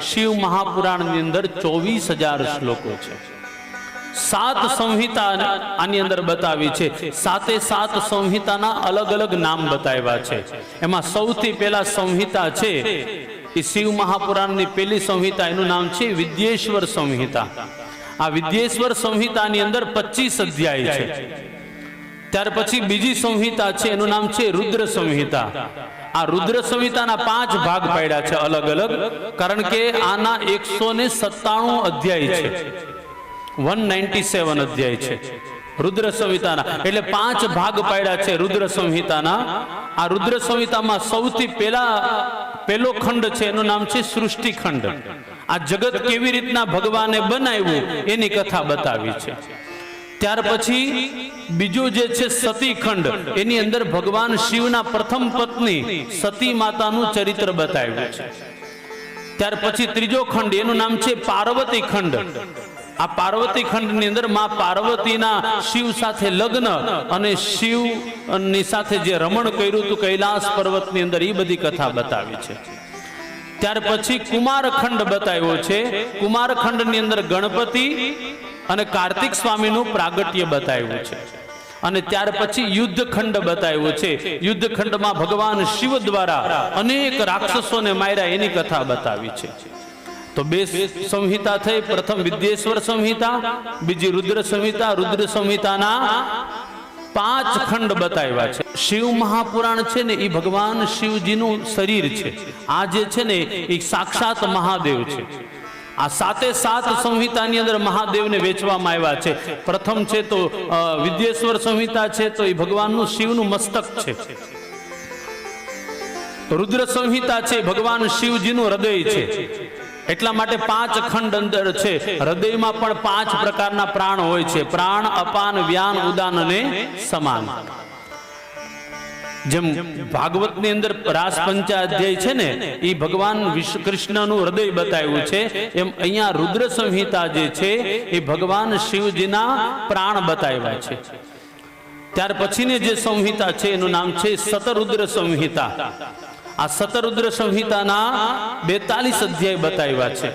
શિવ મહાપુરાણની અંદર ચોવીસ હજાર શ્લોકો છે. સાત સંહિતા આની અંદર બતાવી છે. સાતે સાત સંહિતાના અલગ અલગ નામ બતાવ્યા છે. એમાં સૌથી પહેલા સંહિતા છે. એ શિવ મહાપુરાણની પહેલી સંહિતા. એનું નામ છે વિદ્યેશ્વર સંહિતા. આ વિદ્યેશ્વર સંહિતાની અંદર પચીસ અધ્યાય છે. ત્યાર પછી બીજી સંહિતા છે. એનું નામ છે રુદ્ર સંહિતા. આ રુદ્ર સંહિતાના પાંચ ભાગ પાડ્યા છે અલગ અલગ, કારણ કે આના એકસો ને સત્તાણું અધ્યાય છે. વન નાઇન્ટી સેવન અધ્યાય છે. રુદ્ર સંહિતાના, એટલે પાંચ ભાગ પાડ્યા છે રુદ્ર સંહિતાના. આ રુદ્ર સંહિતામાં સૌથી પહેલા, પહેલો ખંડ છે, એનું નામ છે સૃષ્ટિ ખંડ આ જગત કેવી રીતના ભગવાને બનાવ્યું, એની કથા બતાવી છે. ત્યાર પછી બીજું જે છે સતી ખંડ એની અંદર ભગવાન શિવના પ્રથમ પત્ની સતી માતાનું ચરિત્ર બતાવ્યું છે. ત્યાર પછી ત્રીજો ખંડ, એનું નામ છે પાર્વતી ખંડ. આ પાર્વતી ખંડની અંદરમાં પાર્વતીના શિવ સાથે લગ્ન અને શિવની સાથે જે રમણ કર્યું હતું કૈલાસ પર્વતની અંદર, એ બધી કથા બતાવી છે. ત્યાર પછી કુમારખંડ બતાવ્યો છે. કુમારખંડની અંદર ગણપતિ અને કાર્તિક સ્વામીનું પ્રાગટ્ય બતાવ્યું છે. અને ત્યાર પછી યુદ્ધખંડ બતાવ્યો છે. યુદ્ધખંડમાં ભગવાન શિવ દ્વારા અનેક રાક્ષસોને માર્યા, એની કથા બતાવી છે. તો બે સંહિતા થઈ. પ્રથમ વિદ્યેશ્વર સંહિતા, બીજી રુદ્ર સંહિતા. રુદ્ર સંહિતાના પાંચ ખંડ બતાવ્યા છે. શિવ મહાપુરાણ છે ને એ ભગવાન શિવજીનું શરીર છે. આ જે છે ને એ સાક્ષાત મહાદેવ છે. આ સાતે સાત સંહિતાની અંદર મહાદેવને વેચવામાં આવ્યા છે. પ્રથમ છે તો વિદ્યેશ્વર સંહિતા છે તો એ ભગવાનનું શિવનું મસ્તક છે. રુદ્ર સંહિતા છે ભગવાન શિવજીનું હૃદય છે. એટલા માટે પાંચ ખંડ અંદર છે. હૃદયમાં પણ પાંચ પ્રકારના પ્રાણ હોય છે. પ્રાણ અપાન વ્યાન ઉદાન અને સમાન. જેમ ભાગવતની અંદર રાસ પંચાધ્યાય છે ને એ ભગવાન કૃષ્ણનું હૃદય બતાવ્યું છે. એમ અહીંયા રુદ્ર સંહિતા જે છે, એ ભગવાન શિવજીના પ્રાણ બતાવ્યા છે. ત્યાર પછીની જે સંહિતા છે, એનું નામ છે સતરુદ્ર સંહિતા આ સતરુદ્ર સંહિતાના બેતાલીસ અધ્યાય બતાવ્યા છે.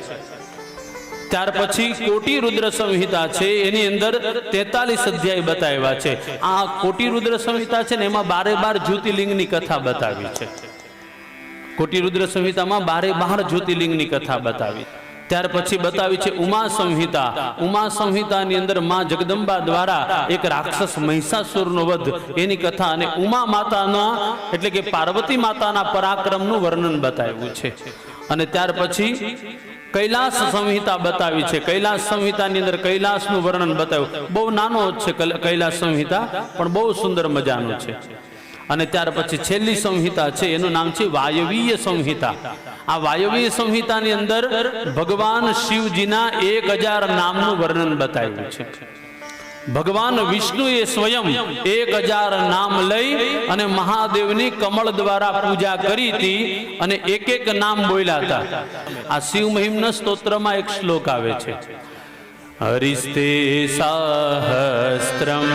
ત્યાર પછી કોટી રુદ્ર સંહિતા છે, એની અંદર તેતાલીસ અધ્યાય બતાવ્યા છે. આ કોટી રુદ્ર સંહિતા છે ને, એમાં બારે બાર જ્યોતિર્લિંગની કથા બતાવી છે. કોટી રુદ્ર સંહિતામાં બારે બાર જ્યોતિર્લિંગની કથા બતાવી. ત્યાર પછી બતાવી છે ઉમા સંહિતા. ઉમા સંહિતાની અંદરમાં જગદંબા દ્વારા એક રાક્ષસ મહિષાસુરનો વધ, એની કથા અને ઉમા માતાના, એટલે કે પાર્વતી માતાના પરાક્રમનું વર્ણન બતાવ્યું છે. અને ત્યાર પછી કૈલાસ સંહિતા બતાવી છે. કૈલાસ સંહિતાની અંદર કૈલાસનું વર્ણન બતાવ્યું. બહુ નાનો જ છે કૈલાશ સંહિતા, પણ બહુ સુંદર મજાનું છે. અને ત્યાર પછી છેલ્લી સંહિતા છે, એનું નામ છે વાયવીય સંહિતા. આ વાયવીય સંહિતાની અંદર ભગવાન શિવજીના એક હજાર નામનું વર્ણન બતાવ્યું છે. ભગવાન વિષ્ણુએ સ્વયં એક હજાર નામ લઈ અને મહાદેવની કમળ દ્વારા પૂજા કરી હતી અને એક એક નામ બોલ્યા હતા. આ શિવ મહિમના સ્તોત્રમાં એક શ્લોક આવે છે. હરિસ્તે સાહસ્ત્રમ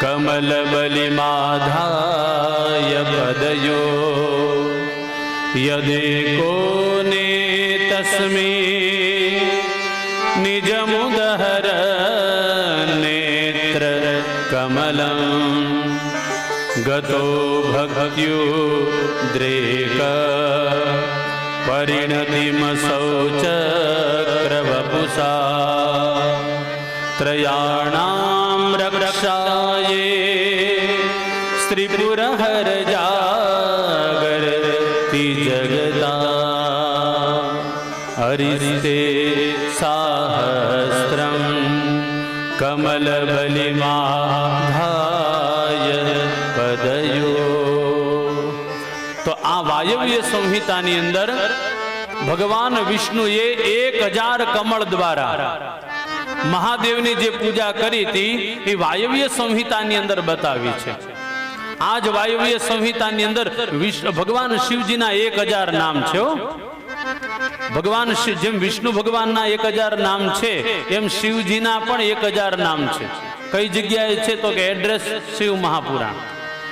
કમલબલિમાધાય પદયો. યદે કોને તસ્મે કમલમ ગતો ભક્ત્યુદ્રેક પરિણતિમસૌ ચક્રવપુષા ત્રયાણામ રક્ષાયે સ્ત્રીપુરહર જાગરતિ જગતા હરિસ્તે સાહસ્ત્રમ કમલબલિમાધાય પદયો તો આ વાયવ્ય સંહિતાની અંદર ભગવાન વિષ્ણુએ એક હજાર કમળ દ્વારા મહાદેવની જે પૂજા કરી હતી એ વાયવ્ય સંહિતાની અંદર બતાવી છે આ જ વાયવ્ય સંહિતાની અંદર ભગવાન શિવજીના એક હજાર નામ છે. ભગવાન શિવ જેમ વિષ્ણુ ભગવાનના એક હજાર નામ છે, એમ શિવજીના પણ એક હજાર નામ છે. કઈ જગ્યાએ છે તો કે એડ્રેસ શિવ મહાપુરાણ.